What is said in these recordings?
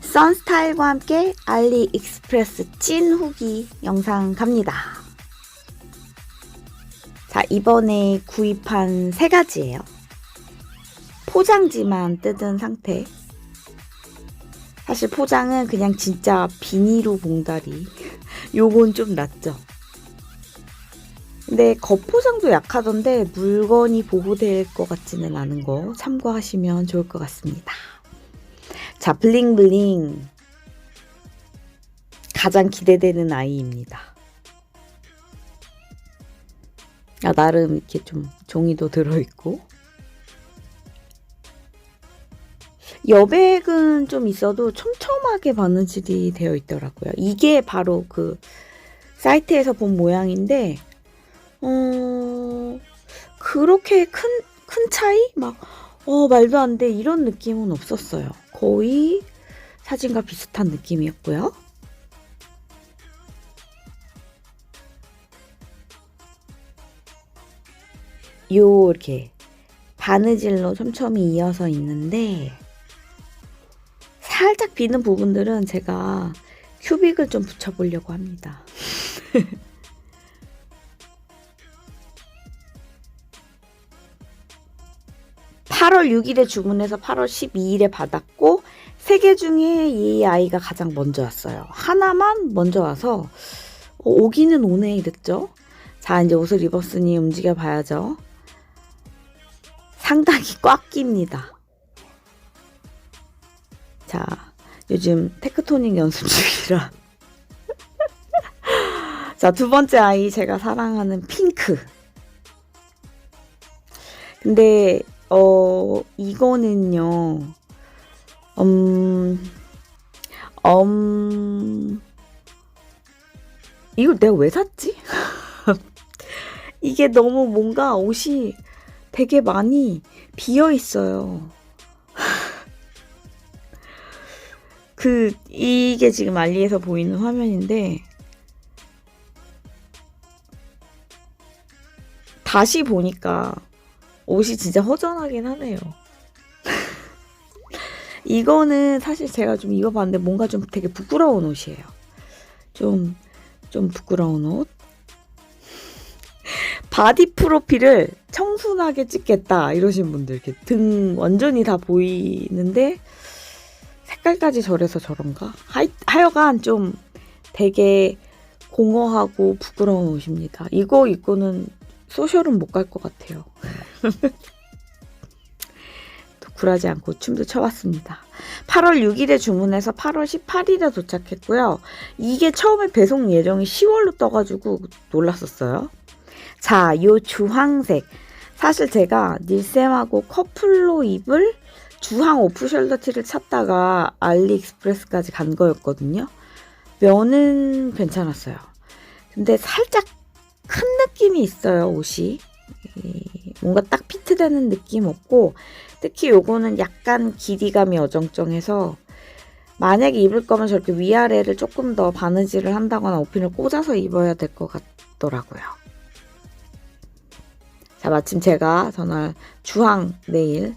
선스타일과 함께 알리익스프레스 찐 후기 영상 갑니다. 자, 이번에 구입한 세 가지예요. 포장지만 뜯은 상태. 사실 포장은 그냥 진짜 비닐로 봉다리. 요건 좀 낫죠. 근데 겉포장도 약하던데 물건이 보호될 것 같지는 않은 거 참고하시면 좋을 것 같습니다. 자, 블링블링. 가장 기대되는 아이입니다. 아, 나름 이렇게 좀 종이도 들어있고. 여백은 좀 있어도 촘촘하게 바느질이 되어 있더라고요. 이게 바로 그 사이트에서 본 모양인데, 어, 그렇게 큰, 큰 차이? 막, 어, 말도 안 돼. 이런 느낌은 없었어요. 거의 사진과 비슷한 느낌이었고요. 요, 이렇게 바느질로 촘촘히 이어서 있는데, 살짝 비는 부분들은 제가 큐빅을 좀 붙여보려고 합니다. 8월 6일에 주문해서 8월 12일에 받았고 세 개 중에 이 아이가 가장 먼저 왔어요. 하나만 먼저 와서 어, 오기는 오네 이랬죠. 자 이제 옷을 입었으니 움직여 봐야죠. 상당히 꽉 낍니다. 자 요즘 테크토닉 연습 중이라 자 두 번째 아이 제가 사랑하는 핑크 근데 어, 이거는요, 음, 음, 이걸 내가 왜 샀지? 이게 너무 뭔가 옷이 되게 많이 비어 있어요. 그, 이게 지금 알리에서 보이는 화면인데, 다시 보니까 옷이 진짜 허전하긴 하네요. 이거는 사실 제가 좀 입어봤는데 뭔가 좀 되게 부끄러운 옷이에요. 좀, 좀 부끄러운 옷. 바디 프로필을 청순하게 찍겠다 이러신 분들 이렇게 등 완전히 다 보이는데 색깔까지 저래서 저런가? 하이, 하여간 좀 되게 공허하고 부끄러운 옷입니다. 이거 입고는 소셜은 못 갈 것 같아요. 또 굴하지 않고 춤도 춰봤습니다. 8월 6일에 주문해서 8월 18일에 도착했고요. 이게 처음에 배송 예정이 10월로 떠가지고 놀랐었어요. 자, 요 주황색. 사실 제가 닐셈하고 커플로 입을 주황 오프 숄더 티를 찾다가 알리익스프레스까지 간 거였거든요. 면은 괜찮았어요. 근데 살짝 큰 느낌이 있어요, 옷이. 뭔가 딱 피트되는 느낌 없고, 특히 요거는 약간 길이감이 어정쩡해서, 만약에 입을 거면 저렇게 위아래를 조금 더 바느질을 한다거나 오핀을 꽂아서 입어야 될 것 같더라고요. 자, 마침 제가 전날 주황 네일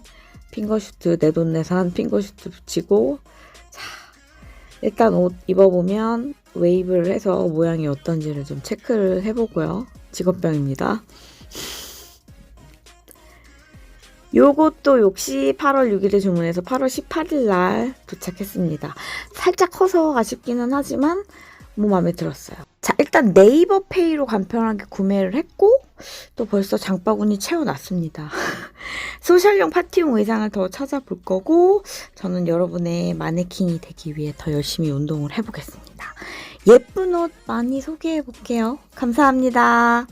핑거슈트 내돈한 핑거슈트 붙이고, 자, 일단 옷 입어보면 웨이브를 해서 모양이 어떤지를 좀 체크를 해보고요. 직업병입니다. 요것도 역시 8월 6일에 주문해서 8월 18일 날 도착했습니다. 살짝 커서 아쉽기는 하지만 뭐 마음에 들었어요. 자, 일단 네이버 페이로 간편하게 구매를 했고 또 벌써 장바구니 채워놨습니다. 소셜용 파티용 의상을 더 찾아볼 거고 저는 여러분의 마네킹이 되기 위해 더 열심히 운동을 해보겠습니다. 예쁜 옷 많이 소개해 볼게요. 감사합니다.